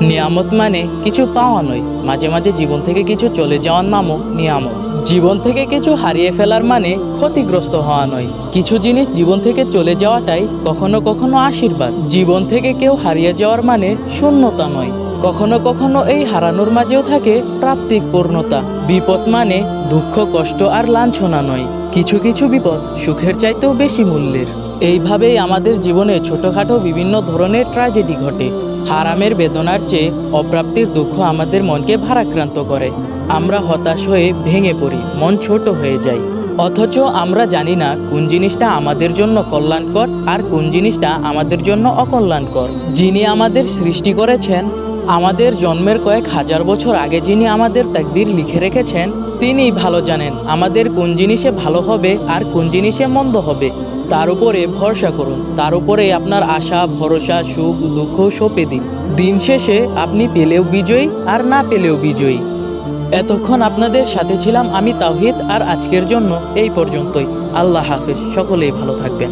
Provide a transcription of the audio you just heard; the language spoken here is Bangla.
নিয়ামত মানে কিছু পাওয়া নয়। মাঝে মাঝে জীবন থেকে কিছু চলে যাওয়ার নামও নিয়ামত। জীবন থেকে কিছু হারিয়ে ফেলার মানে ক্ষতিগ্রস্ত হওয়া নয়। কিছু জিনিস জীবন থেকে চলে যাওয়াটাই কখনো কখনো আশীর্বাদ। জীবন থেকে কেউ হারিয়ে যাওয়ার মানে শূন্যতা নয়। কখনো কখনো এই হারানোর মাঝেও থাকে প্রাপ্তিক পূর্ণতা। বিপদ মানে দুঃখ, কষ্ট আর লাঞ্ছনা নয়। কিছু কিছু বিপদ সুখের চাইতেও বেশি মূল্যের। এইভাবেই আমাদের জীবনে ছোটখাটো বিভিন্ন ধরনের ট্র্যাজেডি ঘটে। হারামের বেদনার চেয়ে অপ্রাপ্তির দুঃখ আমাদের মনকে ভারাক্রান্ত করে। আমরা হতাশ হয়ে ভেঙে পড়ি, মন ছোট হয়ে যায়। অথচ আমরা জানি না কোন জিনিসটা আমাদের জন্য কল্যাণকর আর কোন জিনিসটা আমাদের জন্য অকল্যাণকর। যিনি আমাদের সৃষ্টি করেছেন আমাদের জন্মের কয়েক হাজার বছর আগে যিনি আমাদের তাকদির লিখে রেখেছেন, তিনিই ভালো জানেন আমাদের কোন জিনিসে ভালো হবে আর কোন জিনিসে মন্দ হবে। তার উপরে ভরসা করুন। তার উপরে আপনার আশা, ভরসা, সুখ, দুঃখ সঁপে দিন। দিন শেষে আপনি পেলেও বিজয়ী আর না পেলেও বিজয়ী। এতক্ষণ আপনাদের সাথে ছিলাম আমি তাওহিদ, আর আজকের জন্য এই পর্যন্তই। আল্লাহ হাফেজ। সকলেই ভালো থাকবেন।